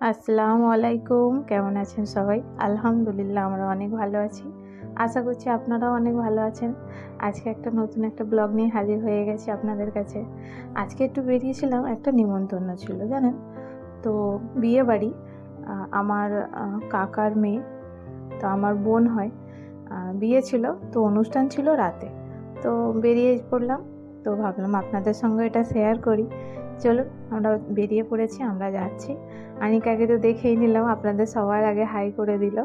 আসসালামু আলাইকুম। কেমন আছেন সবাই? আলহামদুলিল্লাহ, আমরা অনেক ভালো আছি। আশা করছি আপনারাও অনেক ভালো আছেন। আজকে একটা নতুন একটা ব্লগ নিয়ে হাজির হয়ে গেছি আপনাদের কাছে। আজকে একটু বেরিয়েছিলাম, একটা নিমন্ত্রণ ছিল, জানেন? তো বিয়ে বাড়ি আমার কাকার মেয়ে, তো আমার বোন হয়। বিয়ে ছিল, তো অনুষ্ঠান ছিল রাতে। তো বেরিয়ে পড়লাম, তো ভাবলাম আপনাদের সঙ্গে এটা শেয়ার করি। চলুন আমরা বেরিয়ে পড়েছি, আমরা যাচ্ছি। আনিকাকে তো দেখেই নিলাম, আপনাদের সবার আগে হাই করে দিল।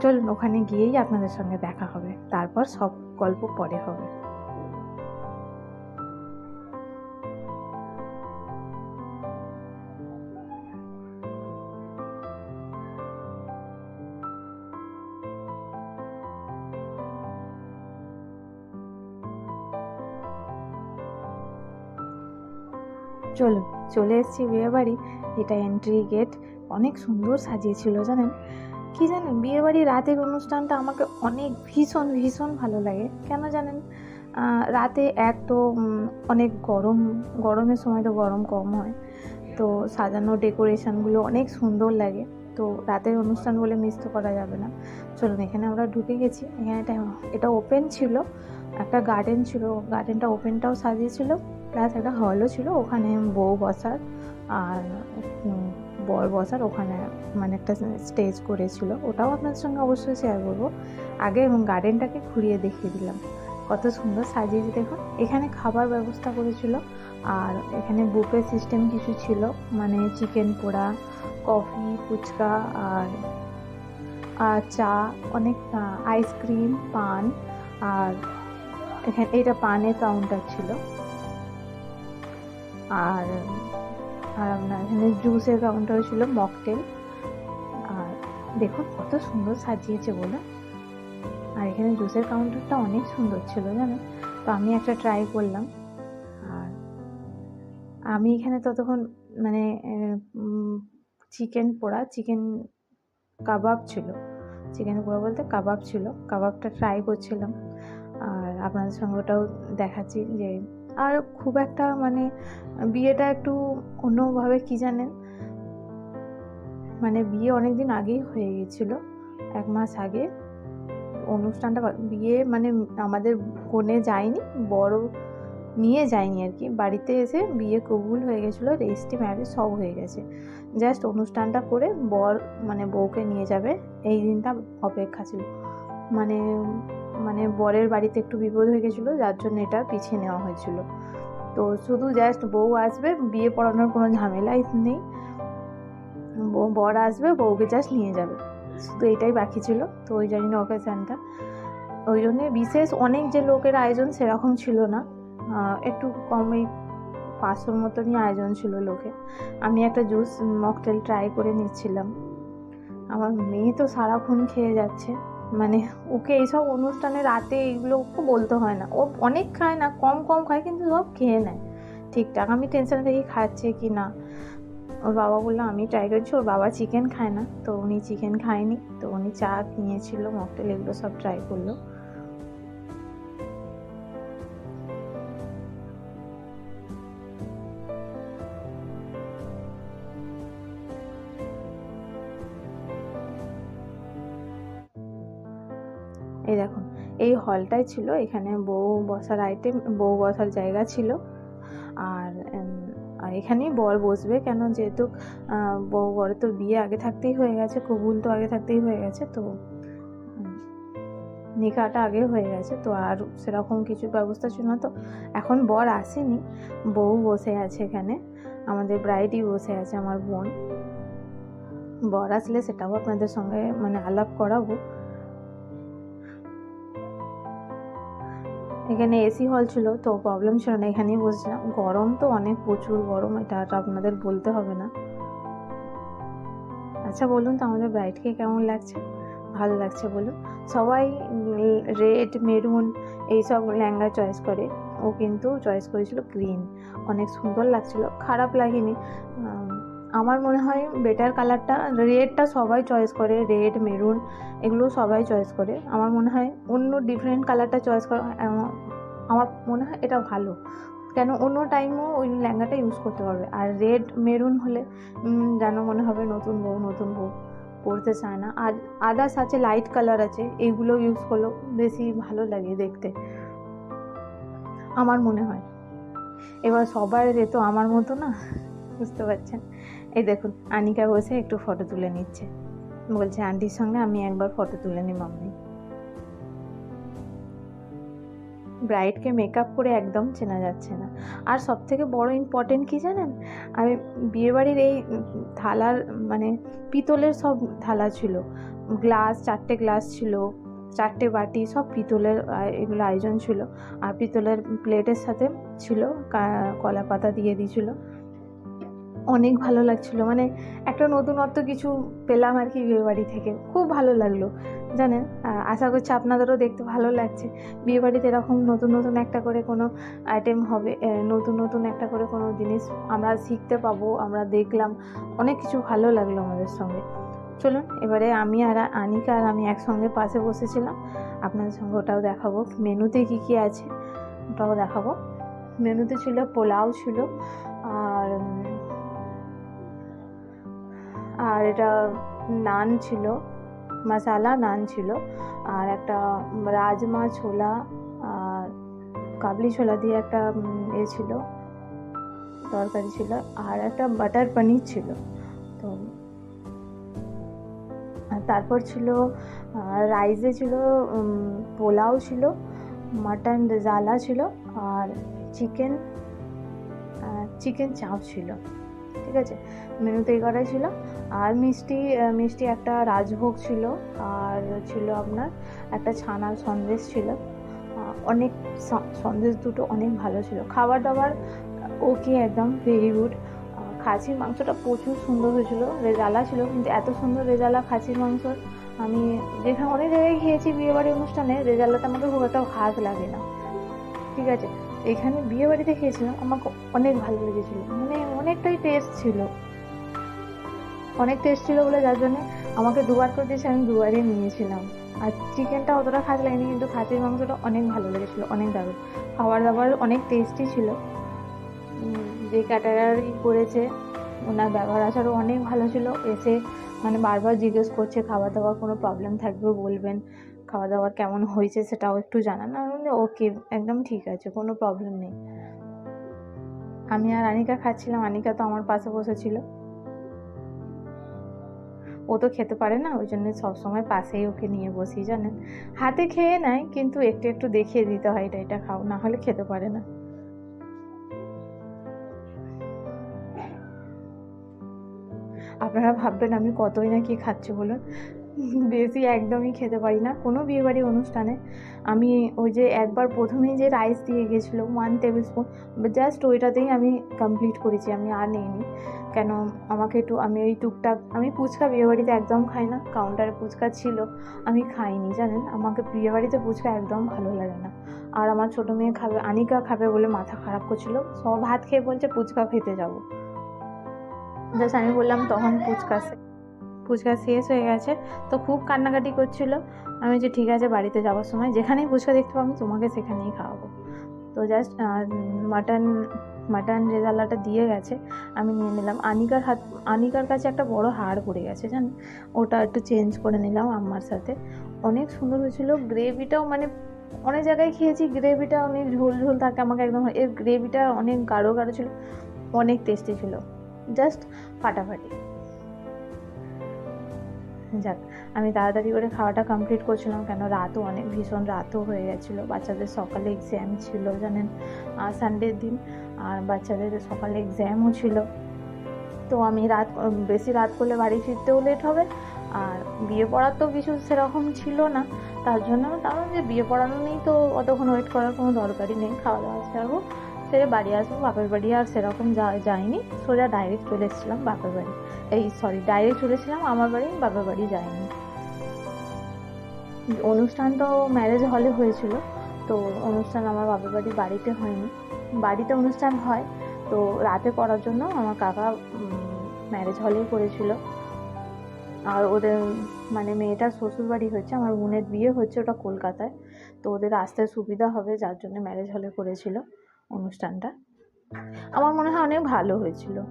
চলুন, ওখানে গিয়েই আপনাদের সঙ্গে দেখা হবে। তারপর সব গল্প পরে হবে। চলুন চলে এসেছি বিয়ে বাড়ি। এটা এন্ট্রি গেট অনেক সুন্দর সাজিয়েছিল, জানেন? কি জানেন বিয়ে বাড়ি রাতের অনুষ্ঠানটা আমাকে অনেক ভীষণ ভীষণ ভালো লাগে। কেন জানেন? রাতে এক তো অনেক গরম, গরমের সময় তো গরম কম হয়। তো সাজানো ডেকোরেশনগুলো অনেক সুন্দর লাগে। তো রাতের অনুষ্ঠান বলে মিস তো করা যাবে না। চলুন, এখানে আমরা ঢুকে গেছি। এখানে এটা এটা ওপেন ছিল, একটা গার্ডেন ছিল। গার্ডেনটা ওপেনটাও সাজিয়েছিল। প্লাস একটা হলও ছিল, ওখানে বউ বসার আর বর বসার ওখানে মানে একটা স্টেজ করেছিল। ওটাও আপনাদের সঙ্গে অবশ্যই শেয়ার করব। আগে গার্ডেনটাকে ঘুরিয়ে দেখিয়ে দিলাম। কত সুন্দর সাজিয়েছে দেখুন। এখানে খাবার ব্যবস্থা করেছিল আর এখানে বুফে সিস্টেম কিছু ছিল মানে চিকেন পোড়া কফি ফুচকা আর আর চা, অনেক আইসক্রিম পান আর এখানে এটা পানের কাউন্টার ছিল। আর আর আপনার এখানে জুসের কাউন্টার ছিল মকটেল আর দেখুন, কত সুন্দর সাজিয়েছে বলে আর এখানে জুসের কাউন্টারটা অনেক সুন্দর ছিল, জানেন? তো আমি একটা ট্রাই করলাম। আর আমি এখানে ততক্ষণ মানে চিকেন পোড়া চিকেন কাবাব ছিল। চিকেন পোড়া বলতে কাবাব ছিল। কাবাবটা ট্রাই করছিলাম। আর আপনাদের সঙ্গে ওটাও দেখাচ্ছি যে আর খুব একটা মানে বিয়েটা একটু অন্যভাবে কি জানেন? মানে বিয়ে অনেক দিন আগেই হয়ে গেছিল, এক মাস আগে। অনুষ্ঠানটা বিয়ে মানে আমাদের কোণে যায়নি, বড় নিয়ে যায়নি আর কি। বাড়িতে এসে বিয়ে কবুল হয়ে গেছিল, রেজিস্ট্রি ম্যারেজ সব হয়ে গেছে। জাস্ট অনুষ্ঠানটা করে বর মানে বউকে নিয়ে যাবে, এই দিনটা অপেক্ষা ছিল। মানে মানে বরের বাড়িতে একটু বিপদ হয়ে গেছিল যার জন্য এটা পিছিয়ে নেওয়া হয়েছিল। তো শুধু জাস্ট বউ আসবে বিয়ে পড়ানোর কোনো ঝামেলাই নেই। বউ- বর আসবে বউকে জাস্ট নিয়ে যাবে। শুধু এটাই বাকি ছিল। তো ওই জন্য অকেশানটা ওই জন্যে বিশেষ অনেক যে লোকের আয়োজন সেরকম ছিল না। একটু কমই পাঁচশোর মতনই আয়োজন ছিল লোকে। আমি একটা জুস মকটেল ট্রাই করে নিচ্ছিলাম। আমার মেয়ে তো সারাক্ষণ খেয়ে যাচ্ছে। মানে ওকে এইসব অনুষ্ঠানে রাতে এইগুলো ওকে বলতে হয় না। ও অনেক খায় না, কম কম খায় কিন্তু সব খেয়ে নেয়। ঠিকঠাক, আমি টেনশন দেখি খাচ্ছে কি না? ওর বাবা বলল, আমি ট্রাই করছি, ওর বাবা চিকেন খায় না। তো উনি চিকেন খায়নি, তো উনি চা কিনেছিল মকটেল এগুলো সব ট্রাই করল। হলটাই ছিল, এখানে বউ বসার আইটেম বউ বসার জায়গা ছিল। আর আর এখানেই বর বসবে কেন? যেহেতু বউ, বরের তো বিয়ে আগে থাকতেই হয়ে গেছে, কবুল তো আগে থাকতেই হয়ে গেছে, তো নিকাটা আগে হয়ে গেছে, তো আর সেরকম কিছু ব্যবস্থা ছিল না। তো এখন বর আসেনি, বউ বসে আছে এখানে, আমাদের ব্রাইডই বসে আছে, আমার বোন। বর আসলে সেটাও আপনাদের সঙ্গে মানে আলাপ করাবো। এখানে এসি হল ছিল, তো প্রবলেম ছিল না, এখানেই বসছিলাম। গরম তো অনেক, প্রচুর গরম, এটা আর আপনাদের বলতে হবে না। আচ্ছা বলুন তো আমাদের ব্রাইডকে কেমন লাগছে? ভালো লাগছে বলুন। সবাই রেড মেরুন এইসব লেহেঙ্গা চয়েস করে। ও কিন্তু চয়েস করেছিল গ্রিন অনেক সুন্দর লাগছিল, খারাপ লাগেনি। আমার মনে হয় বেটার কালারটা রেডটা সবাই চয়েস করে রেড মেরুন এগুলো সবাই চয়েস করে। আমার মনে হয় অন্য ডিফারেন্ট কালারটা চয়েস করা আমার মনে হয় এটা ভালো। কেন অন্য টাইমও ওই লেহেঙ্গাটা ইউজ করতে পারবে। আর রেড মেরুন হলে যেন মনে হবে নতুন বউ নতুন বউ পরতে চায় না। আর আদার্স আছে লাইট কালার আছে এইগুলো ইউজ করলেও বেশি ভালো লাগে দেখতে। আমার মনে হয়। এবার সবার এ তো আমার মতো না, বুঝতে পারছেন? এই দেখুন, আনিকা বসে একটু ফটো তুলে নিচ্ছে। বলছে, আন্টির সঙ্গে আমি একবার ফটো তুলে নিই, মাম্মি। ব্রাইডকে মেকআপ করে একদম চেনা যাচ্ছে না। আর সব থেকে বড় ইম্পর্টেন্ট কী জানেন? আমি বিয়েবাড়ির এই থালার মানে পিতলের সব থালা ছিল। গ্লাস, চারটে গ্লাস ছিল, চারটে বাটি, সব পিতলের এগুলো আয়োজন ছিল। আর পিতলের প্লেটের সাথে ছিল কলা পাতা দিয়ে দিয়েছিল। অনেক ভালো লাগছিল। মানে একটা নতুনত্ব কিছু পেলাম আর কি বিয়েবাড়ি থেকে। খুব ভালো লাগল, জানেন? আশা করছি আপনাদেরও দেখতে ভালো লাগছে। বিয়েবাড়িতে এরকম নতুন নতুন একটা করে কোনো আইটেম হবে নতুন নতুন একটা করে কোনো জিনিস আমরা শিখতে পাবো, আমরা দেখলাম। অনেক কিছু ভালো লাগল আমাদের সঙ্গে। চলুন, এবারে আমি আর আনিকা আর আমি একসঙ্গে পাশে বসেছিলাম। আপনাদের সঙ্গে ওটাও দেখাবো। মেনুতে কী কী আছে, ওটাও দেখাবো। মেনুতে ছিল পোলাও ছিল, আর আর এটা নান ছিল, মশালা নান ছিল, আর একটা রাজমা ছোলা, আর কাবলি ছোলা দিয়ে একটা এ ছিল, তরকারি ছিল, আর একটা বাটার পনির ছিল। তো তারপর ছিল রাইসে ছিল পোলাও ছিল, মাটন রেজালা ছিল, আর চিকেন চিকেন চাপ ছিল। ঠিক আছে? মেনুতে এই কটাই ছিল। আর মিষ্টি মিষ্টি একটা রাজভোগ ছিল, আর ছিল আপনার একটা ছানার সন্দেশ ছিল। অনেক সন্দেশ দুটো অনেক ভালো ছিল। খাবার দাবার ওকে একদম ভেরি গুড খাসির মাংসটা প্রচুর সুন্দর হয়েছিল, রেজালা ছিল, কিন্তু এত সুন্দর রেজালা খাসির মাংস আমি যেখানে অনেক জায়গায় খেয়েছি বিয়েবাড়ি অনুষ্ঠানে রেজালাটা আমাকে খুব একটা ভাগ লাগে না। ঠিক আছে? এখানে বিয়ে বাড়িতে খেয়েছিলাম, আমাকে অনেক ভালো লেগেছিল। মানে অনেকটাই টেস্ট ছিল। অনেক টেস্ট ছিল বলে যার জন্য আমাকে দুবার করে দিয়েছে, আমি দুবারই নিয়েছিলাম। আর চিকেনটা অতটা খাস লাগেনি, কিন্তু খাসির মাংসটা অনেক ভালো লেগেছিলো, অনেক দারুণ। খাবার দাবার অনেক টেস্টি ছিল। যে ক্যাটারারই করেছে, ওনার ব্যবহার আচারও অনেক ভালো ছিল। এসে মানে বারবার জিজ্ঞেস করছে খাবার দাবার কোনো প্রবলেম থাকবে বলবেন। খাওয়া দাওয়ার কেমন হয়েছে সেটাও একটু জানান। আমি ওকে, একদম ঠিক আছে, কোনো প্রবলেম নেই। আমি আর আনিকা খাচ্ছিলাম। আনিকা তো আমার পাশে বসেছিল ও তো খেতে পারে না, ওই জন্য সবসময় পাশেই ওকে নিয়ে বসি, জানেন? হাতে খেয়ে নেয়, কিন্তু একটু একটু দেখিয়ে দিতে হয়, এটা এটা খাও। না হলে খেতে পারে না। আপনারা ভাববেন আমি কতই না কি খাচ্ছি বলুন? বেশি একদমই খেতে পারি না। কোনো বিয়েবাড়ি অনুষ্ঠানে আমি ওই যে একবার প্রথমেই যে রাইস দিয়ে গেছিল ওয়ান টেবিল স্পুন জাস্ট ওইটাতেই আমি কমপ্লিট করেছি, আমি আর নিইনি। কেন আমাকে একটু, আমি ওই টুকটাক, আমি ফুচকা বিয়েবাড়িতে একদম খাই না কাউন্টারে ফুচকা ছিল, আমি খাইনি, জানেন? আমাকে বিয়েবাড়িতে ফুচকা একদম ভালো লাগে না। আর আমার ছোটো মেয়ে খাবে, আনিকা খাবে বলে মাথা খারাপ করছিল, সব ভাত খেয়ে বলছে, ফুচকা খেতে যাব। জাস্ট আমি বললাম, তখন ফুচকা সে- ফুচকা শেষ হয়ে গেছে। তো খুব কান্নাকাটি করছিল। আমি যে ঠিক আছে, বাড়িতে যাওয়ার সময় যেখানেই ফুচকা দেখতে পাবো, তোমাকে সেখানেই খাওয়াবো। তো জাস্ট মাটন মাটন রেজালাটা দিয়ে গেছে। আমি নিয়ে নিলাম। আনিকার হাত, আনিকার কাছে একটা বড় হাড় পড়ে গেছে জানেন ওটা একটু চেঞ্জ করে নিলাম আম্মার সাথে। অনেক সুন্দর হয়েছিল। গ্রেভিটাও মানে অনেক জায়গায় খেয়েছি। গ্রেভিটা অনেক ঝোল ঝোল থাকে আমাকে একদম। এর গ্রেভিটা অনেক গাঢ় গাঢ় ছিল। অনেক টেস্টি ছিল। জাস্ট ফাটাফাটি। যাক, আমি তাড়াতাড়ি করে খাওয়াটা কমপ্লিট করছিলাম কেন রাতও অনেক, ভীষণ রাতও হয়ে গেছিল। বাচ্চাদের সকালে এক্সাম ছিল, জানেন? সানডের দিন, আর বাচ্চাদের সকালে এক্সামও ছিল। তো আমি রাত, বেশি রাত করলে বাড়ি ফিরতেও লেট হবে, আর বিয়ে পড়ার তো কিছু সেরকম ছিল না। তার জন্য তার যে বিয়ে পড়ানো নেই তো অতক্ষণ ওয়েট করার কোনো দরকারই নেই খাওয়া দাওয়া ছাড়বো সেরে বাড়ি আসব, বাপের বাড়ি আর সেরকম যাইনি। সোজা ডাইরেক্ট চলে এসেছিলাম বাপের বাড়ি। এই সরি ডাইরেক্ট চলেছিলাম আমার বাড়ি, বাপের বাড়ি যাইনি। অনুষ্ঠান তো ম্যারেজ হলে হয়েছিল, তো অনুষ্ঠান আমার বাপের বাড়ি বাড়িতে হয়নি। বাড়িতে অনুষ্ঠান হয়, তো রাতে করার জন্য আমার কাকা ম্যারেজ হলেই করেছিল। আর ওদের মানে মেয়েটার শ্বশুর বাড়ি হচ্ছে আমার বোনের বিয়ে হচ্ছে ওটা কলকাতায়, তো ওদের আসতে সুবিধা হবে, যার জন্য ম্যারেজ হলে করেছিল। অনুষ্ঠানটা। আমার মনে হয় অনেক ভালো হয়েছিল।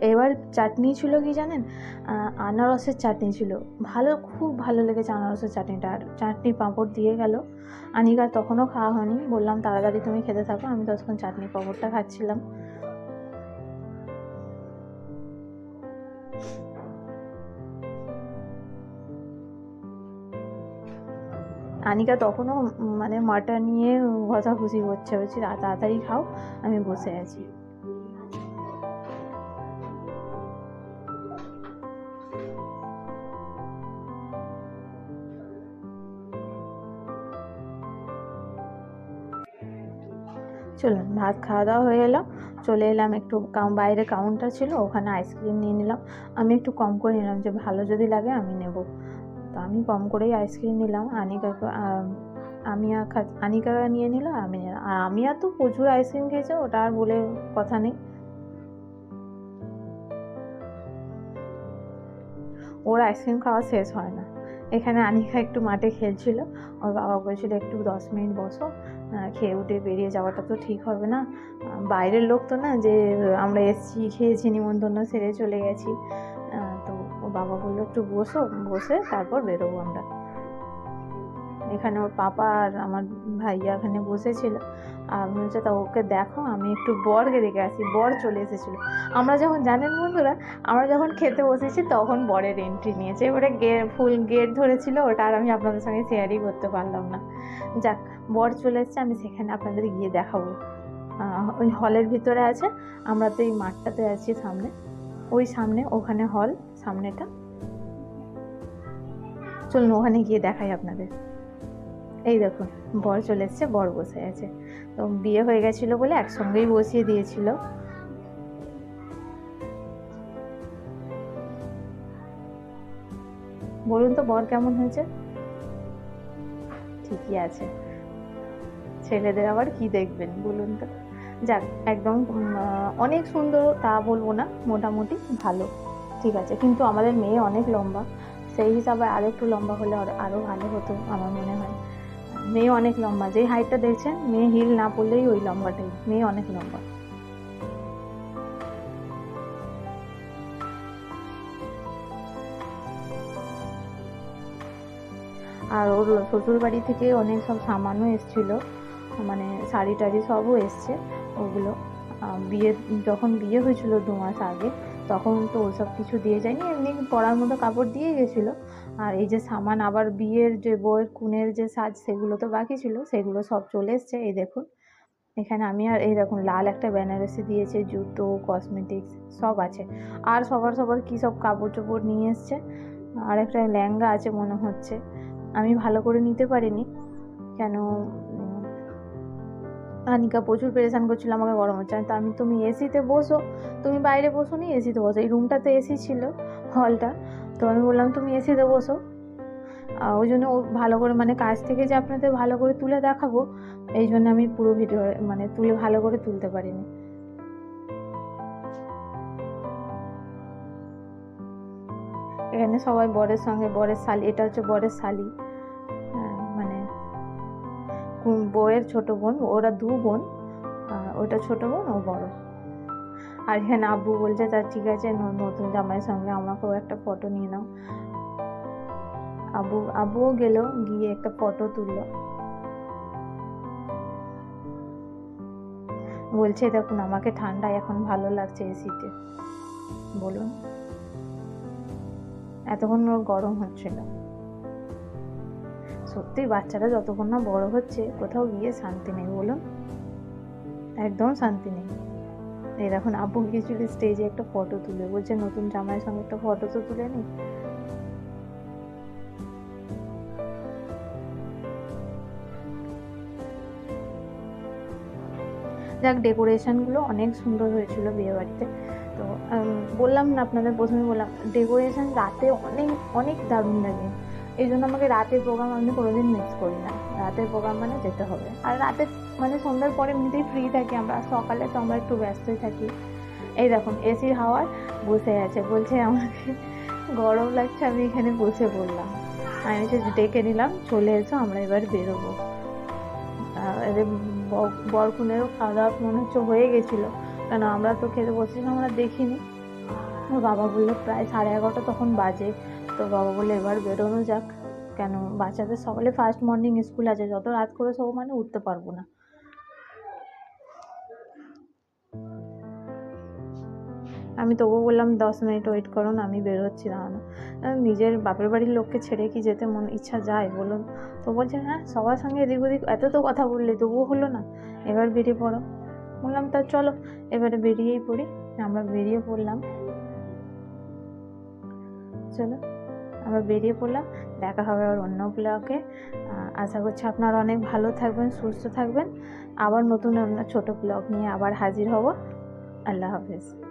এবার চাটনি ছিল কি জানেন? আনারসের চাটনি ছিল। ভালো, খুব ভালো লেগেছে আনারসের চাটনিটা। আর চাটনি পাঁপড় দিয়ে গেল। আনিকার তখনও খাওয়া হয়নি। বললাম, তাড়াতাড়ি তুমি খেতে থাকো। আমি ততক্ষণ চাটনি পাঁপড়টা খাচ্ছিলাম। আনিকা তখনও মানে মাটন নিয়ে ঘষাঘষি করছে। "তা- তাড়াতাড়ি খাও, আমি বসে আছি। চলুন, ভাত খাওয়া দাওয়া হয়ে এলো। চলে এলাম একটু বাইরে কাউন্টার ছিল, ওখানে আইসক্রিম নিয়ে নিলাম। আমি একটু কম করে নিলাম, যে ভালো যদি লাগে আমি নেব। তো আমি কম করেই আইসক্রিম নিলাম। আনিকাকে আম, খা আনিকা নিয়ে নিল আর আমি আর তো প্রচুর আইসক্রিম খেয়েছে ওটা আর বলে কথা নেই। ওর আইসক্রিম খাওয়া শেষ হয় না। এখানে আনিকা একটু মাঠে খেলছিল। ওর বাবা বলছিল একটু দশ মিনিট বসো। খেয়ে উঠে বেরিয়ে যাওয়াটা তো ঠিক হবে না। বাইরের লোক তো না যে আমরা এসছি খেয়েছি নিমন্ত্রণ সেরে চলে গেছি। বাবা বলল, একটু বসো, বসে তারপর বেরোবো আমরা। এখানে ওর পাপা আর আমার ভাইয়া এখানে বসেছিল। আর বলছে, তা ওকে দেখো, আমি একটু বরকে দেখে আসি। বর চলে এসেছিল। আমরা যখন, জানেন বন্ধুরা, আমরা যখন খেতে বসেছি তখন বরের এন্ট্রি নিয়েছে। এবারে গে ফুল গেট ধরেছিল ওটা আর আমি আপনাদের সঙ্গে শেয়ারই করতে পারলাম না। যাক, বর চলে এসছে, আমি সেখানে আপনাদের গিয়ে দেখাবো। ওই হলের ভিতরে আছে, আমরা তো এই মাঠটাতে আছি সামনে। ওই সামনে ওখানে হল সামনেটা। চলুন ওখানে গিয়ে দেখাই আপনাদের। এই দেখুন, বর চলে এসছে, বর বসে আছে। তো বিয়ে হয়ে গেছিল বলে একসঙ্গেই বসিয়ে দিয়েছিল। বলুন তো, বর কেমন হয়েছে? ঠিকই আছে। ছেলেদের আবার কি দেখবেন, বলুন তো? যাক, একদম অনেক সুন্দর তা বলব না, মোটামুটি ভালো। ঠিক আছে, কিন্তু আমাদের মেয়ে অনেক লম্বা। সেই হিসাবে আর একটু লম্বা হলে আরও ভালো হতো আমার মনে হয়। মেয়ে অনেক লম্বা যেই হাইটটা দেখছেন, মেয়ে হিল না পড়লেই ওই লম্বাটাই, মেয়ে অনেক লম্বা। আর ওর শ্বশুর বাড়ি থেকে অনেক সব সামানও এসেছিল মানে শাড়ি টাড়ি সবও এসছে, ওগুলো। বিয়ে, যখন বিয়ে হয়েছিল দু মাস আগে তখন তো ওসব কিছু দিয়ে যায়নি, এমনি পরার মতো কাপড় দিয়ে গেছিল। আর এই যে সামান, আবার বিয়ের যে বউয়ের কুনের যে সাজ, সেগুলো তো বাকি ছিল, সেগুলো সব চলে এসছে, এই দেখুন। এখানে আমি আর এই দেখুন, লাল একটা বেনারসি দিয়েছে, জুতো কসমেটিক্স সব আছে। আর সবার সবার কী সব কাপড় চোপড় নিয়ে এসছে? আর একটা লেহেঙ্গা আছে মনে হচ্ছে। আমি ভালো করে নিতে পারিনি, কেন আনিকা প্রচুর পেরেশান করছিল আমাকে গরম হচ্ছে। তো আমি তুমি এসিতে বসো। তুমি বাইরে বসো নি এসিতে বসো। এই রুমটাতে এসি ছিল হলটা তো আমি বললাম, তুমি এসিতে বসো। ওই জন্য ও ভালো করে মানে কাজ থেকে যে আপনাদের ভালো করে তুলে দেখাবো, এই জন্য আমি পুরো ভিডিও মানে তুলে ভালো করে তুলতে পারিনি। এখানে সবাই বরের সঙ্গে বরের শালি এটা হচ্ছে বরের শালি। বউয়ের ছোট বোন, ওরা দু বোন ওটা ছোট বোন, ও বড়। আর এখানে আব্বু বলছে তার ঠিক আছে নতুন জামাইয়ের সঙ্গে আমাকেও একটা ফটো নিয়ে নাও। আব্বু, আব্বুও গেল, গিয়ে একটা ফটো তুললো। বলছে, দেখুন, আমাকে ঠান্ডা এখন ভালো লাগছে এসিতে বলুন। এতক্ষণ গরম হচ্ছিল। সত্যি বাচ্চারা যতক্ষণ না বড় হচ্ছে, কোথাও গিয়ে শান্তি নেই বলুন। একদম শান্তি নেই। এই দেখুন, আব্বু গিয়েছিল স্টেজে একটা ফটো তুলে, বলছে নতুন জামাইয়ের সঙ্গে একটা ফটো তো তুলে নি যাক ডেকোরেশনগুলো অনেক সুন্দর হয়েছিল বিয়ে বাড়িতে তো বললাম না আপনাদের প্রথমে বললাম ডেকোরেশন রাতে অনেক অনেক দারুণ লাগে। এই জন্য আমাকে রাতের প্রোগ্রাম আমি কোনোদিন মিস করি না। রাতের প্রোগ্রাম মানে যেতে হবে। আর রাতে মানে সন্ধ্যার পরে এমনিতেই ফ্রি থাকি আমরা। সকালে তো আমরা একটু ব্যস্তই থাকি। এই দেখুন এসির হাওয়ার বসে আছে। বলছে আমাকে, গরম লাগছে, আমি এখানে বসে পড়লাম। আমি এসে ডেকে নিলাম, চলে এসো, আমরা এবার বেরোবো। এদের বরকুনেরও খাওয়া দাওয়া মনে হচ্ছে হয়ে গেছিল। কেন, আমরা তো খেতে বসেছিলাম, আমরা দেখিনি। বাবা বলল, প্রায় সাড়ে এগারোটা তখন বাজে। তো বাবা বলে এবার বেরোনো যাক। কেন? বাচ্চাদের সকালে ফার্স্ট মর্নিং স্কুল আছে। যত রাত করে সব মানে উঠতে পারব না। আমি তবুও বললাম, দশ মিনিট ওয়েট করুন আমি বেরোচ্ছি দাঁড়ানো নিজের বাপের বাড়ির লোককে ছেড়ে কি যেতে মন ইচ্ছা যায়? বলুন তো বলছে হ্যাঁ সবার সঙ্গে এদিক ওদিক, এত তো কথা বললে, তবুও হলো না। এবার বেরিয়ে পড়ো। বললাম, তা চলো, এবারে বেরিয়েই পড়ি। আমরা বেরিয়ে পড়লাম। চলো। আমরা বেরিয়ে পড়লাম। দেখা হবে আবার অন্য ব্লগে। আশা করছি আপনারা অনেক ভালো থাকবেন, সুস্থ থাকবেন। আবার নতুন অন্য ছোট ব্লগ নিয়ে আবার হাজির হব। আল্লাহ হাফেজ।